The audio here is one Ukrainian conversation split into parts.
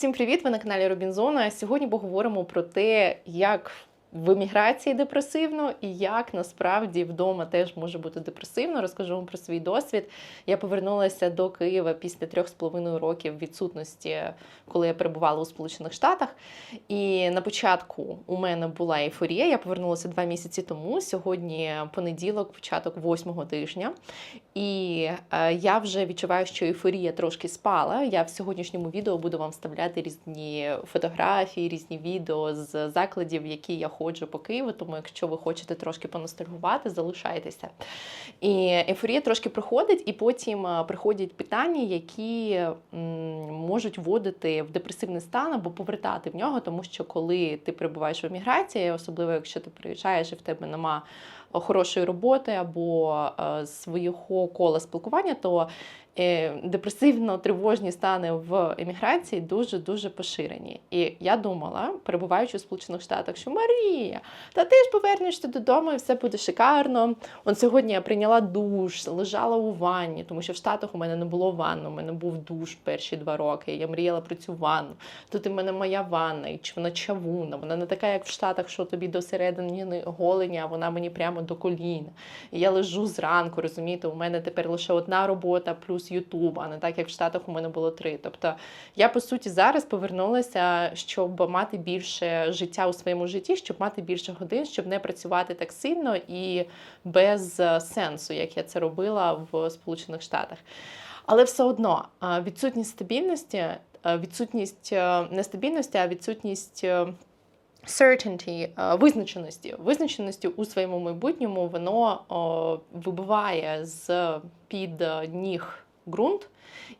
Всім привіт! Ви на каналі Робінзона. Сьогодні поговоримо про те, як в еміграції депресивно і як насправді вдома теж може бути депресивно. Розкажу вам про свій досвід. Я повернулася до Києва після трьох з половиною років відсутності, коли я перебувала у Сполучених Штатах. І на початку у мене була ейфорія. Я повернулася два місяці тому. Сьогодні понеділок, початок восьмого тижня. І е, я вже відчуваю, що ейфорія трошки спала. Я в сьогоднішньому відео буду вам вставляти різні фотографії, різні відео з закладів, які я ходжу по Києву. Тому, якщо ви хочете трошки поностальгувати, залишайтеся. І ейфорія трошки проходить, і потім е, приходять питання, які можуть вводити в депресивний стан або повертати в нього, тому що коли ти перебуваєш в еміграції, особливо якщо ти приїжджаєш і в тебе нема хорошої роботи або е, свого кола спілкування, то е, депресивно-тривожні стани в еміграції дуже дуже поширені. І я думала, перебуваючи у Сполучених Штатах, що Марія, та ти ж повернешся додому, і все буде шикарно. Он сьогодні я прийняла душ, лежала у ванні, тому що в Штатах у мене не було ванну, у мене був душ перші два роки. Я мріяла про цю ванну. Тут у мене моя ванна, і вона чавуна, вона не така, як в Штатах, що тобі до середини голення, а вона мені прямо до коліна. І я лежу зранку, розумієте, у мене тепер лише одна робота плюс Ютуб, а не так як в Штатах у мене було три. Тобто я по суті зараз повернулася, щоб мати більше життя у своєму житті, щоб мати більше годин, щоб не працювати так сильно і без сенсу, як я це робила в Сполучених Штатах. Але все одно відсутність стабільності, відсутність е, не стабільності, а відсутність. е, Certainty, е, визначеності, визначеності у своєму майбутньому воно вибиває з під ніг ґрунт,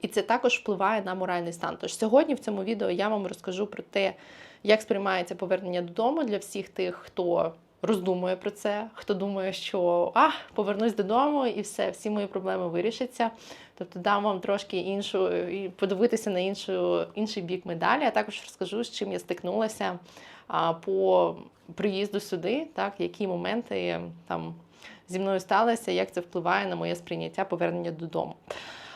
і це також впливає на моральний стан. Тож сьогодні в цьому відео я вам розкажу про те, як сприймається повернення додому для всіх тих, хто роздумує про це, хто думає, що а, повернусь додому і все, всі мої проблеми вирішаться. Тобто дам вам трошки іншу і подивитися на іншу, інший бік медалі, а також розкажу, з чим я стикнулася а, по приїзду сюди, так, які моменти там зі мною сталися, як це впливає на моє сприйняття повернення додому.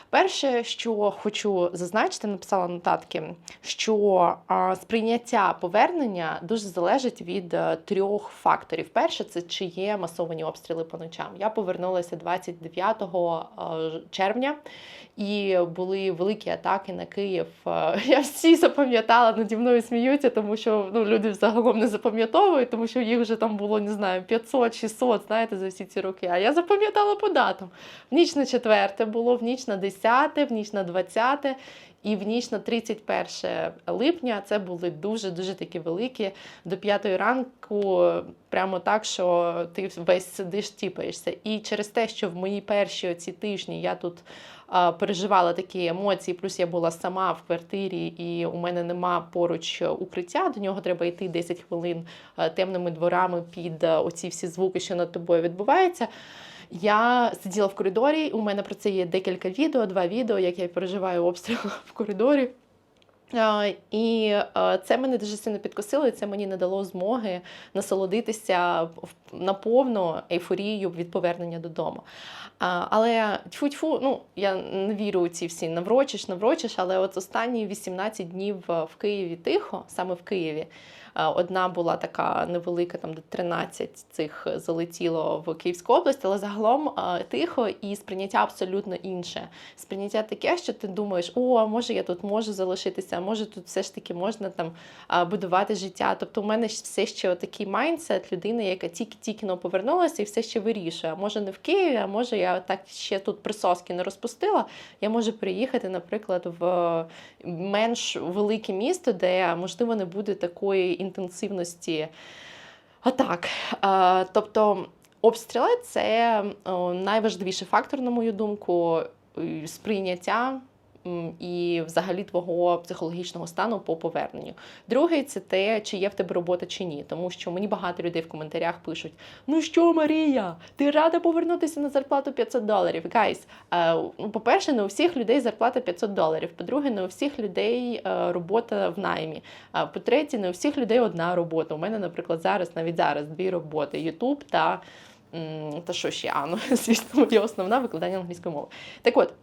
Перше, що хочу зазначити, написала нотатки, що сприйняття повернення дуже залежить від трьох факторів. Перше, це чи є масовані обстріли по ночам. Я повернулася 29 а, червня, і були великі атаки на Київ. Я всі запам'ятала, наді мною сміються, тому що ну, люди загалом не запам'ятовують, тому що їх вже там було, не знаю, 500-600, знаєте, за всі ці роки. А я запам'ятала по датам. В ніч на четверте було, в ніч на 10 в ніч на 20 і в ніч на 31 липня це були дуже-дуже такі великі. До 5 ранку, прямо так, що ти весь сидиш, тіпаєшся. І через те, що в мої перші ці тижні я тут а, переживала такі емоції, плюс я була сама в квартирі, і у мене нема поруч укриття. До нього треба йти 10 хвилин темними дворами під оці всі звуки, що над тобою відбуваються. Я сиділа в коридорі. У мене про це є декілька відео, два відео, як я переживаю обстріл в коридорі. І це мене дуже сильно підкосило, і це мені не дало змоги насолодитися наповно ейфорією від повернення додому. Але тьфу-тьфу, ну я не вірю у ці всі наврочиш, наврочиш, але от останні 18 днів в Києві тихо, саме в Києві. Одна була така невелика, там де 13 цих залетіло в Київську область, але загалом тихо і сприйняття абсолютно інше. Сприйняття таке, що ти думаєш, о, може я тут можу залишитися, може тут все ж таки можна там будувати життя. Тобто, у мене все ще такий майндсет людини, яка тільки-тільки повернулася і все ще вирішує. А може не в Києві, а може я так ще тут присоски не розпустила. Я можу приїхати, наприклад, в менш велике місто, де можливо не буде такої інтенсивності атак. Тобто обстріли це найважливіший фактор, на мою думку, сприйняття і взагалі твого психологічного стану по поверненню. Другий це те, чи є в тебе робота чи ні. Тому що мені багато людей в коментарях пишуть: Ну що, Марія, ти рада повернутися на зарплату 500 доларів? Гайс, ну, по-перше, не у всіх людей зарплата 500 доларів. По-друге, не у всіх людей е, робота в наймі. По-третє, не у всіх людей одна робота. У мене, наприклад, зараз, навіть зараз, дві роботи: Ютуб та. Та що ще? А, ну, звісно, моя основна викладання англійської мови. Так от,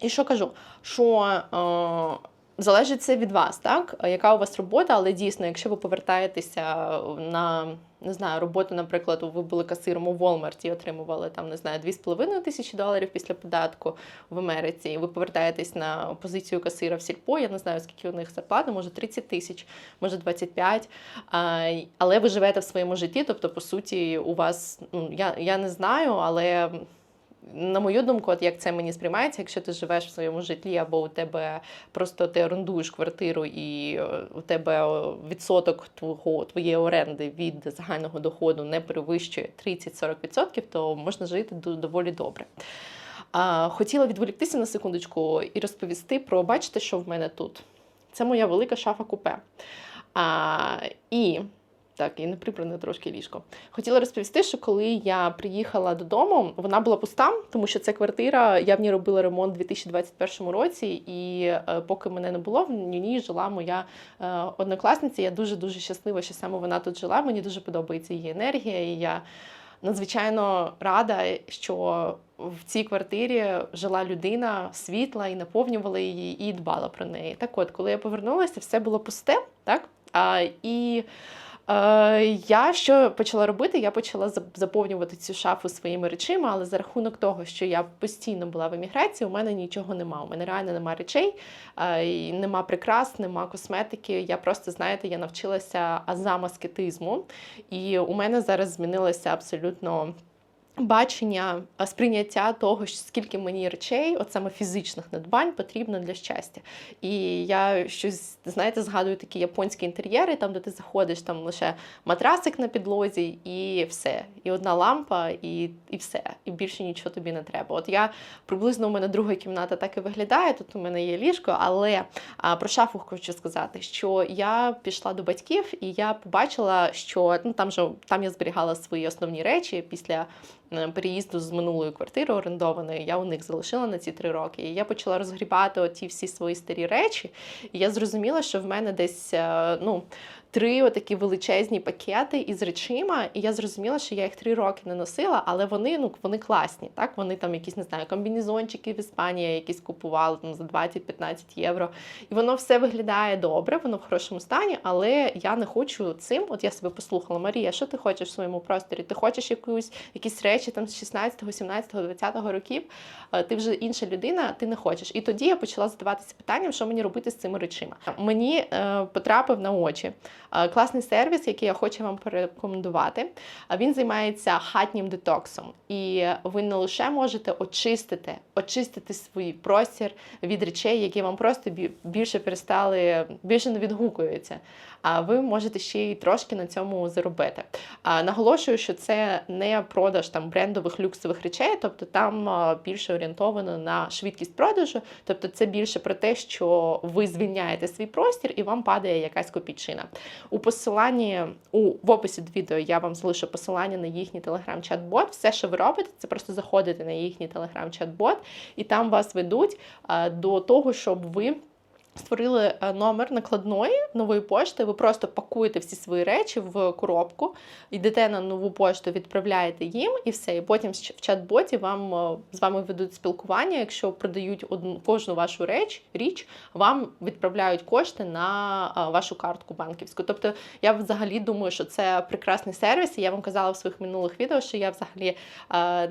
і що кажу? Що е, залежить це від вас, так? Яка у вас робота, але дійсно, якщо ви повертаєтеся на не знаю, роботу, наприклад, ви були касиром у Walmart і отримували там, не знаю, 2,5 тисячі доларів після податку в Америці, і ви повертаєтесь на позицію касира в сільпо, я не знаю, скільки у них зарплата, може 30 тисяч, може 25, але ви живете в своєму житті, тобто, по суті, у вас, ну, я, я не знаю, але на мою думку, от як це мені сприймається, якщо ти живеш в своєму житлі, або у тебе просто ти орендуєш квартиру, і е, у тебе відсоток твого твоєї оренди від загального доходу не перевищує 30-40%, то можна жити доволі добре. А, Хотіла відволіктися на секундочку і розповісти про бачите, що в мене тут. Це моя велика шафа купе. А, І так, і не прибране трошки ліжко. Хотіла розповісти, що коли я приїхала додому, вона була пуста, тому що це квартира. Я в ній робила ремонт у 2021 році, і е, поки мене не було, в ній жила моя е, однокласниця. Я дуже дуже щаслива, що саме вона тут жила. Мені дуже подобається її енергія. І я надзвичайно рада, що в цій квартирі жила людина світла і наповнювала її, і дбала про неї. Так, от, коли я повернулася, все було пусте, так а, і. Е, я що почала робити? Я почала заповнювати цю шафу своїми речима, але за рахунок того, що я постійно була в еміграції, у мене нічого нема. У мене реально нема речей, е, нема прикрас, нема косметики. Я просто, знаєте, я навчилася азам аскетизму, і у мене зараз змінилося абсолютно. Бачення, сприйняття того, скільки мені речей, от саме фізичних надбань, потрібно для щастя. І я щось, знаєте, згадую такі японські інтер'єри, там, де ти заходиш, там лише матрасик на підлозі, і все. І одна лампа, і і все. І більше нічого тобі не треба. От я приблизно у мене друга кімната так і виглядає. Тут у мене є ліжко, але а, про шафу хочу сказати, що я пішла до батьків, і я побачила, що ну там же там я зберігала свої основні речі після. Е, переїзду з минулої квартири орендованої, я у них залишила на ці три роки. І я почала розгрібати оті всі свої старі речі. І я зрозуміла, що в мене десь е, ну, три отакі величезні пакети із речима, і я зрозуміла, що я їх три роки не носила, але вони ну вони класні. Так, вони там якісь не знаю, комбінезончики в Іспанії якісь купували там за 20-15 євро. І воно все виглядає добре, воно в хорошому стані, але я не хочу цим. От я себе послухала, Марія, що ти хочеш в своєму просторі? Ти хочеш якусь якісь речі там з 16, 17, 20 років? Ти вже інша людина, ти не хочеш. І тоді я почала задаватися питанням, що мені робити з цими речима. Мені е, потрапив на очі. Е, класний сервіс, який я хочу вам порекомендувати. Він займається хатнім детоксом, і ви не лише можете очистити, очистити свій простір від речей, які вам просто більше перестали, більше не відгукуються. А ви можете ще й трошки на цьому заробити. Наголошую, що це не продаж там брендових люксових речей, тобто там більше орієнтовано на швидкість продажу, тобто це більше про те, що ви звільняєте свій простір і вам падає якась копійчина. У посиланні у в описі до відео я вам залишу посилання на їхній телеграм-чат-бот. Все, що ви робите, це просто заходите на їхній телеграм-чат-бот, і там вас ведуть до того, щоб ви. Створили е, номер накладної нової пошти. Ви просто пакуєте всі свої речі в коробку, йдете на нову пошту, відправляєте їм і все. І потім в чат-боті вам е, з вами ведуть спілкування. Якщо продають одну кожну вашу реч, річ, вам відправляють кошти на е, вашу картку банківську. Тобто я взагалі думаю, що це прекрасний сервіс. Я вам казала в своїх минулих відео, що я взагалі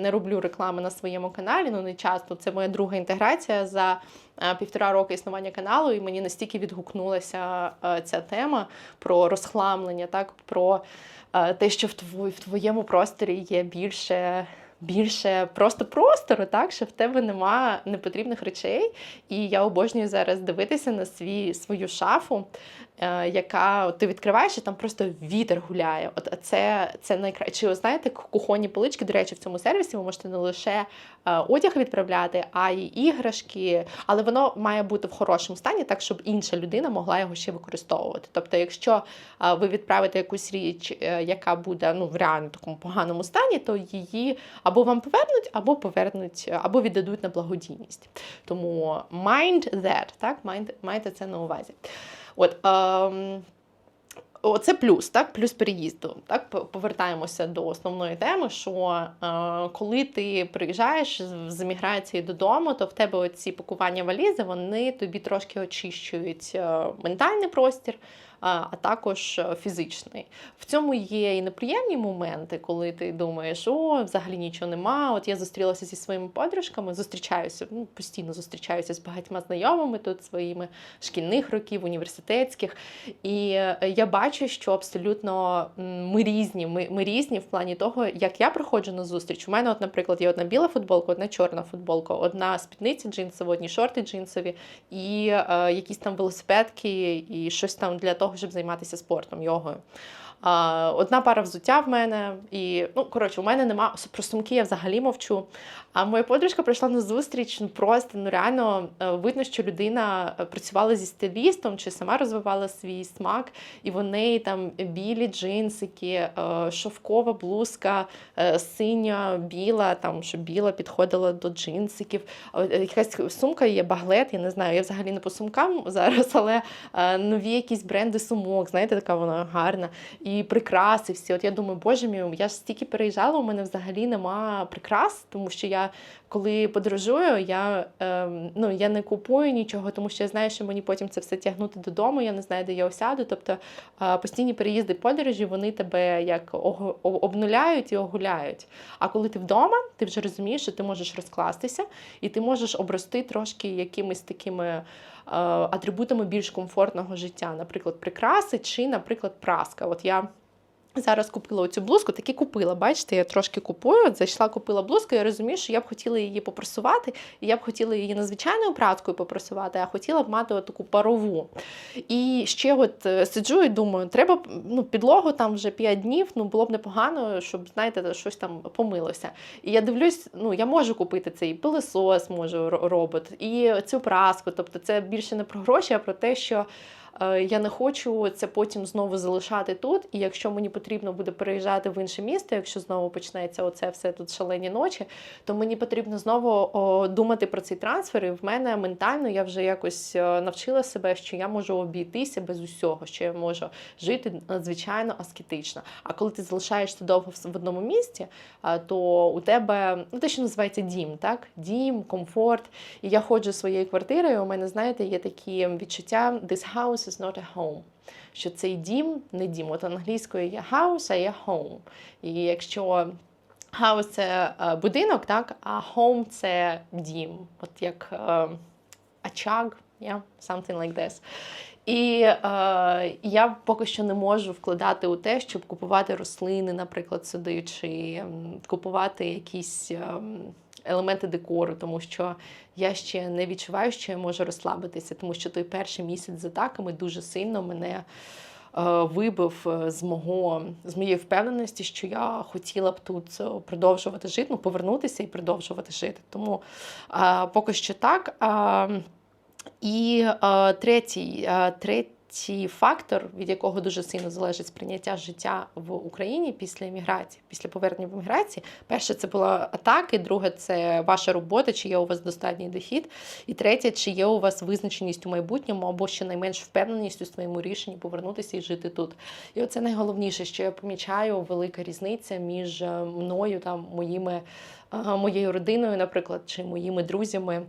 не роблю реклами на своєму каналі. Ну не часто це моя друга інтеграція за. Е, півтора роки існування каналу, і мені настільки відгукнулася е, ця тема про розхламлення, так про е, те, що в твоєму просторі є більше. Більше просто простору, так що в тебе нема непотрібних речей. І я обожнюю зараз дивитися на свій свою шафу, яка ти відкриваєш і там просто вітер гуляє. От це це найкраще. Чи знаєте, кухонні полички, до речі, в цьому сервісі ви можете не лише е, одяг відправляти, а й іграшки, але воно має бути в хорошому стані, так щоб інша людина могла його ще використовувати. Тобто, якщо е, ви відправите якусь річ, яка буде ну в реально такому поганому стані, то її або вам повернуть, або повернуть, або віддадуть на благодійність. Тому mind that, так, майте це на увазі. От, ем, оце плюс, так, плюс переїзду. Так, повертаємося до основної теми. Що е, коли ти приїжджаєш з- еміграції додому, то в тебе оці пакування валізи вони тобі трошки очищують е, ментальний простір. А також е, фізичний. В цьому є і неприємні моменти, коли ти думаєш, о, взагалі нічого нема. От я зустрілася зі своїми подружками, зустрічаюся, ну, постійно зустрічаюся з багатьма знайомими тут своїми шкільних років, університетських. І е, я бачу, що абсолютно ми різні. Ми, ми різні в плані того, як я приходжу на зустріч. У мене, от, наприклад, є одна біла футболка, одна чорна футболка, одна спідниця джинсова, одні шорти джинсові, і е, якісь там велосипедки, і щось там для того, щоб займатися спортом, йогою. Одна пара взуття в мене, і ну коротше, у мене нема про сумки, я взагалі мовчу. А моя подружка прийшла на зустріч. Ну просто ну реально е, видно, що людина е, працювала зі стилістом чи сама розвивала свій смак, і в неї там білі джинсики, е, шовкова блузка, синя, біла, там що біла підходила до джинсиків. Якась сумка є баглет, я не знаю. Я взагалі не по сумкам зараз, але нові якісь бренди сумок, знаєте, така вона гарна. І прикраси всі. От я думаю, боже мій, я ж стільки переїжджала, у мене взагалі нема прикрас, тому що я коли подорожую, я, е, ну, я не купую нічого, тому що я знаю, що мені потім це все тягнути додому, я не знаю, де я осяду. Тобто е, постійні переїзди подорожі, вони тебе як обнуляють і огуляють. А коли ти вдома, ти вже розумієш, що ти можеш розкластися і ти можеш обрости трошки якимись такими атрибутами більш комфортного життя, наприклад, прикраси чи, наприклад, праска. От я Зараз купила оцю блузку, таки купила. Бачите, я трошки купую. Зайшла, купила блузку. Я розумію, що я б хотіла її попрасувати, і я б хотіла її не звичайною праскою попрасувати, а хотіла б мати таку парову. І ще от е, сиджу і думаю, треба ну, підлогу там вже 5 днів, ну було б непогано, щоб знаєте, щось там помилося. І я дивлюсь, ну я можу купити цей пилисос, можу робот, і цю праску. Тобто, це більше не про гроші, а про те, що. Е, Я не хочу це потім знову залишати тут. І якщо мені потрібно буде переїжджати в інше місто, якщо знову почнеться оце все тут шалені ночі, то мені потрібно знову думати про цей трансфер. І в мене ментально я вже якось е, навчила себе, що я можу обійтися без усього, що я можу жити надзвичайно аскетично. А коли ти залишаєшся довго в одному місці, то у тебе ну те, що називається дім, так? Дім, комфорт. І я ходжу своєю квартирою. У мене, знаєте, є такі відчуття: this house is not a home. Що цей дім не дім. От англійською є house, а є home. І якщо house – це е, будинок, так, а home – це дім. От як е, очаг, yeah? something like this. І е, я поки що не можу вкладати у те, щоб купувати рослини, наприклад, сюди, чи купувати якісь ем, елементи декору, тому що я ще не відчуваю, що я можу розслабитися, тому що той перший місяць з атаками дуже сильно мене е, вибив е, з мого з моєї впевненості, що я хотіла б тут е, продовжувати жити, ну повернутися і продовжувати жити. Тому е, поки що так. А, і е, третій, е, третій фактор, від якого дуже сильно залежить сприйняття життя в Україні після еміграції, після повернення в еміграції. Перше, це були атаки, друге це ваша робота, чи є у вас достатній дохід. І третє, чи є у вас визначеність у майбутньому або щонайменш впевненість у своєму рішенні повернутися і жити тут. І оце найголовніше, що я помічаю велика різниця між е, мною та моїми, е, моєю родиною, наприклад, чи моїми друзями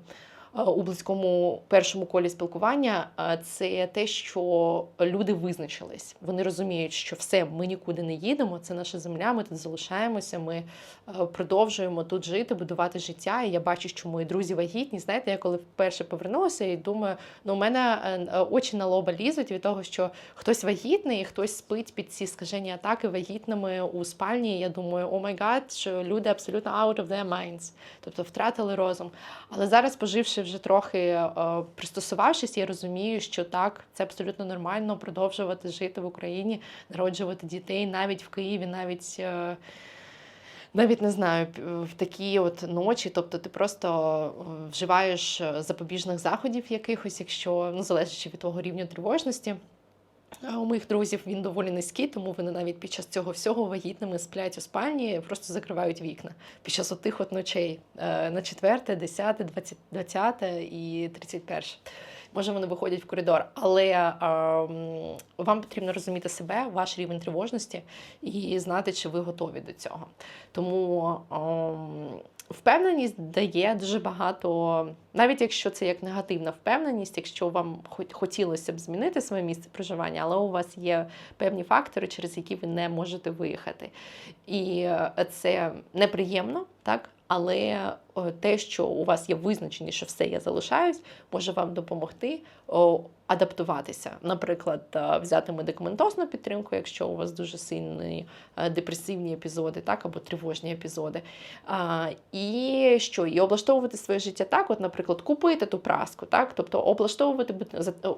у близькому першому колі спілкування, е, це те, що люди визначились. Вони розуміють, що все, ми нікуди не їдемо, це наша земля, ми тут залишаємося, ми е, продовжуємо тут жити, будувати життя. І я бачу, що мої друзі вагітні. Знаєте, я коли вперше повернулася і думаю, ну у мене е, е, очі на лоба лізуть від того, що хтось вагітний, і хтось спить під ці скажені атаки вагітними у спальні. Я думаю, о май гад, що люди абсолютно out of their minds, тобто втратили розум. Але зараз, поживши вже трохи е, пристосувавшись, я розумію, що так, це абсолютно нормально продовжувати жити в Україні, народжувати дітей навіть в Києві, навіть. е, Навіть не знаю, в такі от ночі, тобто ти просто е, вживаєш запобіжних заходів якихось, якщо ну залежачи від того рівня тривожності. А у моїх друзів він доволі низький, тому вони навіть під час цього всього вагітними сплять у спальні, просто закривають вікна під час отих от ночей е, на 4, 10, 20, 20 і 31. Може вони виходять в коридор, але е, вам потрібно розуміти себе, ваш рівень тривожності і знати, чи ви готові до цього. Тому ем, впевненість дає дуже багато, навіть якщо це як негативна впевненість, якщо вам хот- хотілося б змінити своє місце проживання, але у вас є певні фактори, через які ви не можете виїхати. І е, це неприємно, так? Але е, те, що у вас є визначення, що все я залишаюсь, може вам допомогти адаптуватися. Наприклад, е, взяти медикаментозну підтримку, якщо у вас дуже сильні е, депресивні епізоди, так або тривожні епізоди. І що? І облаштовувати своє життя так, от, наприклад, купити ту праску, так, тобто облаштовувати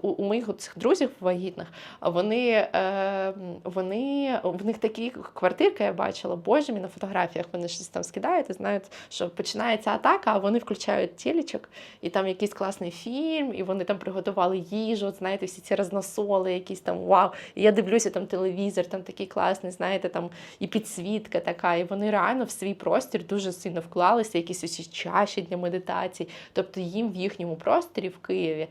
у, моїх цих друзів вагітних, вони, е, вони в них такі квартирки я бачила, боже мій на фотографіях вони щось там скидають і знають, що починається атака, а вони включають тілічок, і там якийсь класний фільм, і вони там приготували їжу, знаєте, всі ці розносоли, якісь там вау. І я дивлюся, там телевізор, там такий класний, знаєте, там і підсвітка така. І вони реально в свій простір дуже сильно вклалися, якісь усі чаші для медитації. Тобто їм в їхньому просторі в Києві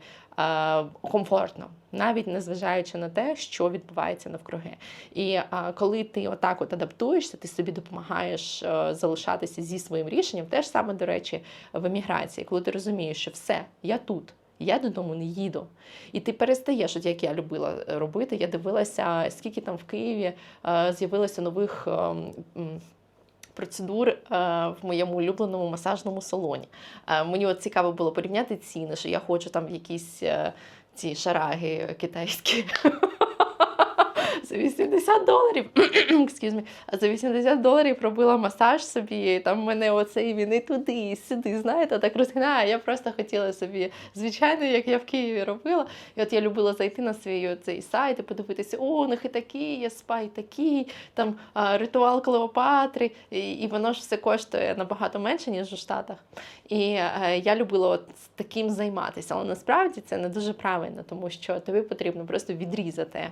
комфортно, навіть незважаючи на те, що відбувається навкруги. І е, коли ти отак от адаптуєшся, ти собі допомагаєш е, залишатися зі своїм рішенням. Те ж саме, до речі, в еміграції, коли ти розумієш, що все, я тут. Я додому не їду. І ти перестаєш, от як я любила е, робити. Я дивилася, скільки там в Києві е, з'явилося нових е, м, процедур е, в моєму улюбленому масажному салоні. Е, Мені от цікаво було порівняти ціни, що я хочу там якісь е, ці шараги китайські. За 80 доларів. Me. А за 80 доларів робила масаж собі. Там мене оцей він і туди, і сюди, знаєте, так розгинає. Я просто хотіла собі, звичайно, як я в Києві робила. І от я любила зайти на свій цей сайт і подивитися, о, у них і такі є спа, і такі, там а, ритуал Клеопатри, і, і воно ж все коштує набагато менше, ніж у Штатах. І е, я любила от таким займатися. Але насправді це не дуже правильно, тому що тобі потрібно просто відрізати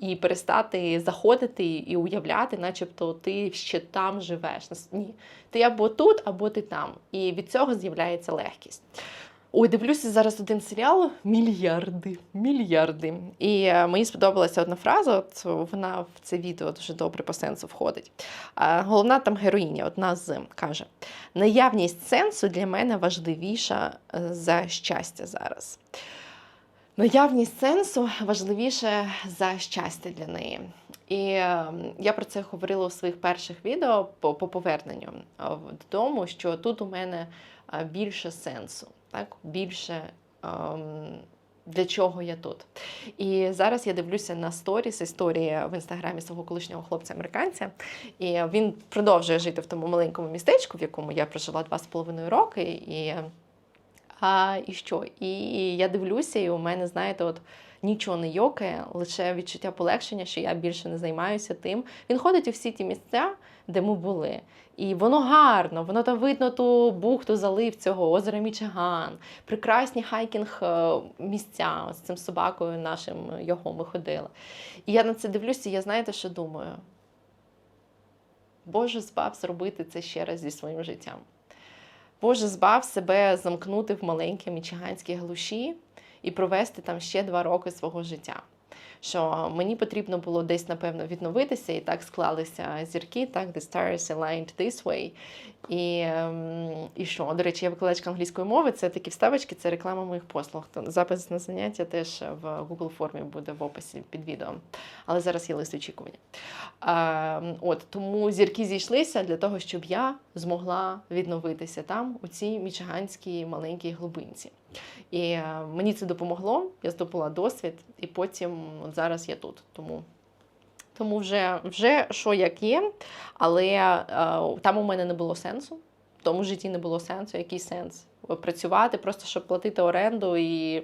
і перестати заходити і уявляти, начебто ти ще там живеш. Ні, ти або тут, або ти там. І від цього з'являється легкість. Ой, дивлюся зараз один серіал мільярди. Мільярди. І е, мені сподобалася одна фраза, от вона в це відео дуже добре по сенсу входить. Е, головна там героїня, одна з каже: наявність сенсу для мене важливіша е, за щастя зараз. Наявність сенсу важливіше за щастя для неї. І е, я про це говорила у своїх перших відео по, по поверненню е, додому, що тут у мене е, більше сенсу, так? більше ем, для чого я тут. І зараз я дивлюся на сторіс історії в інстаграмі свого колишнього хлопця-американця. І він продовжує жити в тому маленькому містечку, в якому я прожила два з половиною роки. І а, і що? І я дивлюся, і у мене, знаєте, от нічого не йокає, лише відчуття полегшення, що я більше не займаюся тим. Він ходить у всі ті місця, де ми були. І воно гарно, воно там видно ту бухту залив цього озера Мічиган, прекрасні хайкінг е, місця з цим собакою нашим його ми ходили. І я на це дивлюся, і я знаєте, що думаю? Боже, збав зробити це ще раз зі своїм життям. Боже, збав себе замкнути в маленькій мічиганській глуші і провести там ще два роки свого життя. Що мені потрібно було десь, напевно, відновитися, і так склалися зірки, так, the stars aligned this way. І, ем, і що? До речі, я викладачка англійської мови, це такі вставочки, це реклама моїх послуг. Запис на заняття теж в Google формі буде в описі під відео. Але зараз є лист очікування. А, от, тому зірки зійшлися для того, щоб я змогла відновитися там, у цій мічиганській маленькій глибинці. І е, мені це допомогло, я здобула досвід, і потім от зараз я тут. Тому, тому вже, вже що як є, але е, там у мене не було сенсу. В тому житті не було сенсу. Який сенс? Працювати, просто щоб платити оренду і.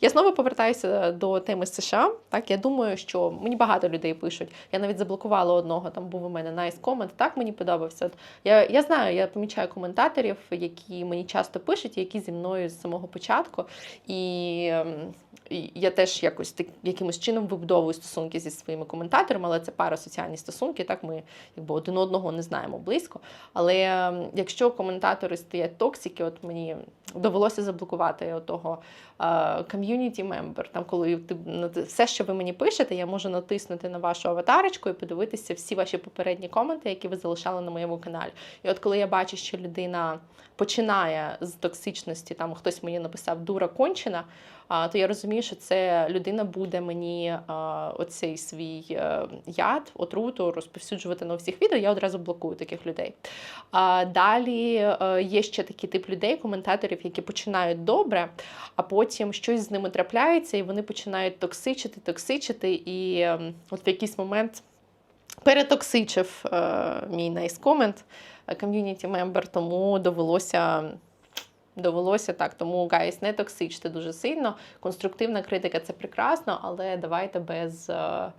Я знову повертаюся до теми США. Так, я думаю, що мені багато людей пишуть. Я навіть заблокувала одного, там був у мене nice comment, так мені подобався. Я, я знаю, я помічаю коментаторів, які мені часто пишуть, які зі мною з самого початку. І, ем, і я теж якось так, якимось чином вибудовую стосунки зі своїми коментаторами, але це парасоціальні стосунки. Так ми якби один одного не знаємо близько. Але ем, якщо коментатори стоять токсики, от мені довелося заблокувати того ком'юніті мембер. Там, коли ти нат- все, що ви мені пишете, я можу натиснути на вашу аватарочку і подивитися всі ваші попередні коменти, які ви залишали на моєму каналі. І от коли я бачу, що людина починає з токсичності, там хтось мені написав дура кончена. А, то я розумію, що це людина буде мені оцей свій е, яд, отруту розповсюджувати на всіх відео. Я одразу блокую таких людей. Далі е, є ще такий тип людей, коментаторів, які починають добре, а потім щось з ними трапляється, і вони починають токсичити, токсичити, і ем, от в якийсь момент. Перетоксичив е, мій найскомент ком'юніті мембер, тому довелося довелося так. Тому гайс, не токсичте дуже сильно. Конструктивна критика це прекрасно, але давайте без. е,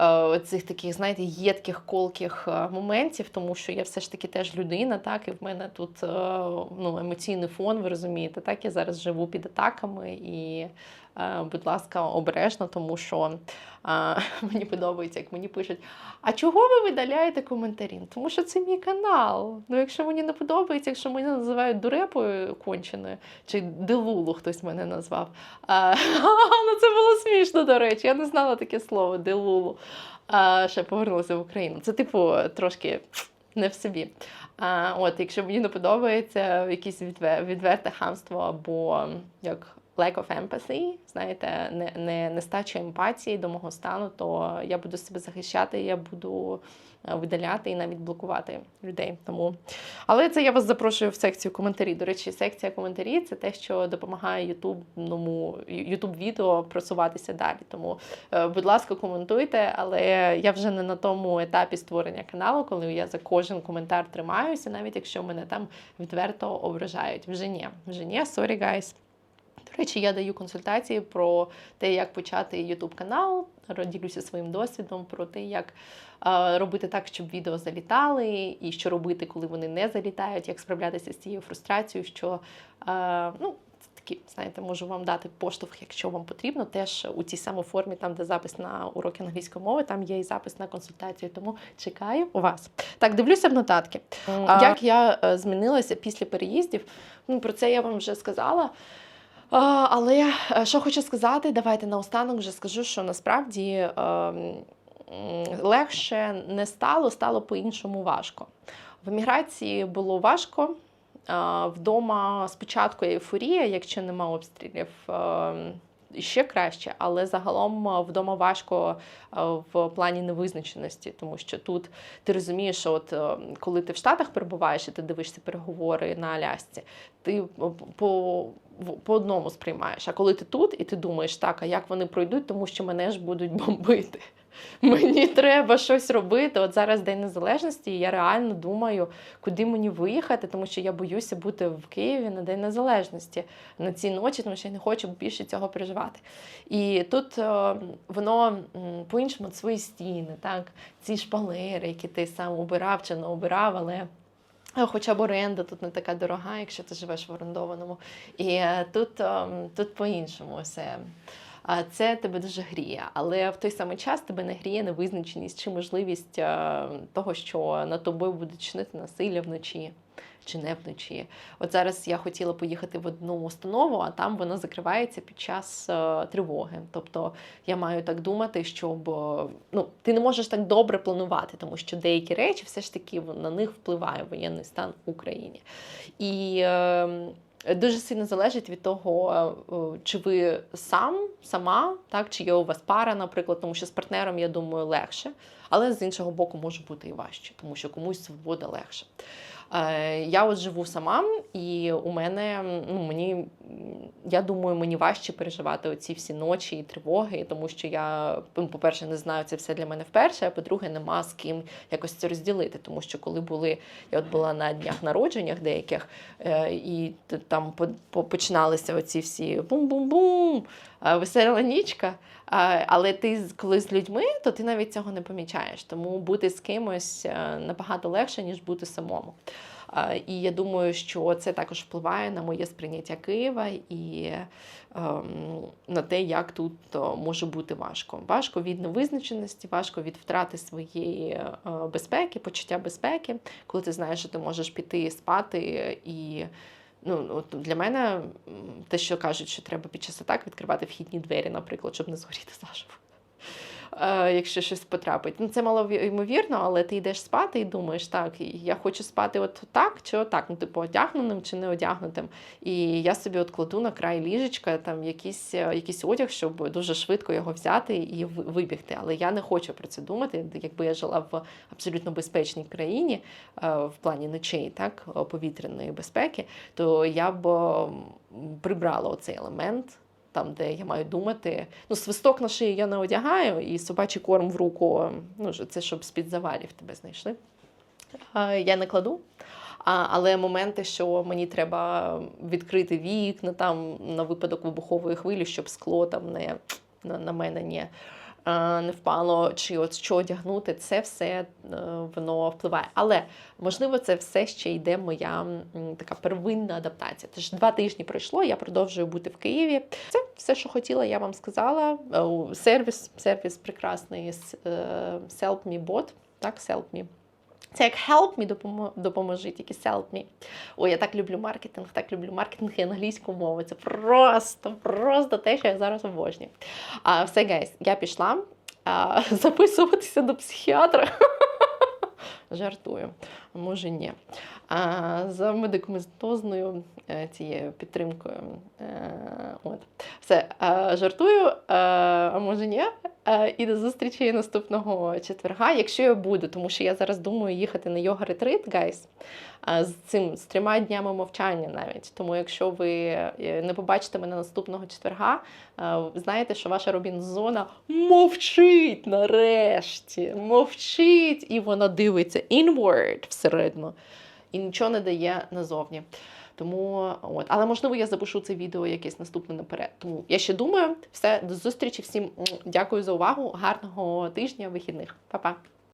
е, Цих таких, знаєте, єдких колких е, моментів, тому що я все ж таки теж людина, так, і в мене тут ну, емоційний фон, ви розумієте, так, я зараз живу під атаками і, будь ласка, обережно, тому що е, мені подобається, як мені пишуть, а чого ви видаляєте коментарі? Тому що це мій канал. Ну, якщо мені не подобається, якщо мене називають дурепою конченою, чи делулу хтось мене назвав. А, ну це було смішно, до речі. Я не знала таке слово делулу. А, ще повернулася в Україну. Це, типу, трошки не в собі. А, от, якщо мені не подобається якесь відвер- відверте хамство або як lack of empathy, знаєте, не, не, нестача емпатії до мого стану, то я буду себе захищати, я буду е, видаляти і навіть блокувати людей. Тому, але це я вас запрошую в секцію коментарі. До речі, секція коментарі це те, що допомагає ютубному ютуб відео просуватися далі. Тому, е, будь ласка, коментуйте, але я вже не на тому етапі створення каналу, коли я за кожен коментар тримаюся, навіть якщо мене там відверто ображають. Вже ні, вже ні, sorry, guys. До речі, я даю консультації про те, як почати YouTube канал, ділюся своїм досвідом про те, як робити так, щоб відео залітали, і що робити, коли вони не залітають, як справлятися з цією фрустрацією, що ну. Такі, знаєте, можу вам дати поштовх, якщо вам потрібно. Теж у тій самій формі, там, де запис на уроки англійської мови, там є і запис на консультацію. Тому чекаю вас. Так, дивлюся в нотатки. А- Як я е, змінилася після переїздів? Ну, про це я вам вже сказала. Але е, що хочу сказати, давайте наостанок вже скажу, що насправді ем, легше не стало, стало по-іншому важко. В еміграції було важко. Вдома спочатку ейфорія, якщо нема обстрілів, ем, ще краще, але загалом е, вдома важко е, в плані невизначеності, тому що тут ти розумієш, що от е, коли ти в Штатах перебуваєш і ти дивишся переговори на Алясці, ти по, по одному сприймаєш. А коли ти тут і ти думаєш, так, а як вони пройдуть, тому що мене ж будуть бомбити. Мені треба щось робити. От зараз День Незалежності, і я реально думаю, куди мені виїхати, тому що я боюся бути в Києві на День Незалежності на цій ночі, тому що я не хочу більше цього переживати. І тут е, воно по-іншому свої стіни, так, ці шпалери, які ти сам обирав чи не обирав, але. е, Хоча б оренда тут не така дорога, якщо ти живеш в орендованому. І е, тут, ем, тут по-іншому все. Це тебе дуже гріє, але в той самий час тебе не гріє невизначеність чи можливість е, того, що над тобою будуть чинити насилля вночі чи не вночі. От зараз я хотіла поїхати в одну установу, а там вона закривається під час е, тривоги. Тобто я маю так думати, щоб е, ну, ти не можеш так добре планувати, тому що деякі речі все ж таки на них впливає воєнний стан в Україні. І е, Дуже сильно залежить від того, е, чи ви сам, сама, так, чи є у вас пара, наприклад, тому що з партнером, я думаю, легше, але з іншого боку може бути і важче, тому що комусь свобода легше. Е, Я от живу сама, і у мене ну мені я думаю, мені важче переживати оці всі ночі і тривоги, тому що я, ну, по-перше, не знаю це все для мене вперше, а по-друге, нема з ким якось це розділити. Тому що коли були, я от була на днях народженнях деяких, е, і там по- по- починалися оці всі бум-бум-бум, е, весела нічка. Але ти коли з людьми, то ти навіть цього не помічаєш. Тому бути з кимось набагато легше, ніж бути самому. І я думаю, що це також впливає на моє сприйняття Києва і ем, на те, як тут е, може бути важко. Важко від невизначеності, важко від втрати своєї е, безпеки, почуття безпеки, коли ти знаєш, що ти можеш піти спати і Ну, от для мене те, що кажуть, що треба під час атак відкривати вхідні двері, наприклад, щоб не згоріти заживо. Е, якщо щось потрапить. Ну, це мало ймовірно, але ти йдеш спати і думаєш, так, я хочу спати от так чи отак, ну, типу, одягненим чи не одягнутим. І я собі от кладу на край ліжечка там якийсь, е, якийсь одяг, щоб дуже швидко його взяти і вибігти. Але я не хочу про це думати. Якби я жила в абсолютно безпечній країні е, в плані ночей, так, повітряної безпеки, то я б прибрала оцей елемент. Там, де я маю думати, ну, свисток на шиї я не одягаю, і собачий корм в руку, ну, це щоб з-під завалів тебе знайшли. Я не кладу. А, але моменти, що мені треба відкрити вікна там на випадок вибухової хвилі, щоб скло там не на, на мене не, не впало, чи от що одягнути, це все е, воно впливає. Але можливо, це все ще йде моя така первинна адаптація. Тож два тижні пройшло, я продовжую бути в Києві. Це все, що хотіла, я вам сказала. Е, Сервіс, сервіс прекрасний е, Me Bot, так, Selp Me. Це як help me, допомо- допоможи, help me. Ой, я так люблю маркетинг, так люблю маркетинг і англійську мову. Це просто, просто те, що я зараз обожнюю. А все, гайс, я пішла а, записуватися до психіатра. Жартую, може ні. За медикаментозною е, цією підтримкою. Е, от. Все, жартую, а може ні. Е, І до зустрічі наступного четверга, якщо я буду, тому що я зараз думаю їхати на йога ретрит, гайс, з цим з трьома днями мовчання навіть. Тому якщо ви не побачите мене наступного четверга, знаєте, що ваша Робінзона мовчить нарешті, мовчить, і вона дивиться inward всередину і нічого не дає назовні. Тому от, але можливо я запишу це відео якесь наступне наперед. Тому я ще думаю. Все, до зустрічі всім. Дякую за увагу. Гарного тижня, вихідних. Па-па.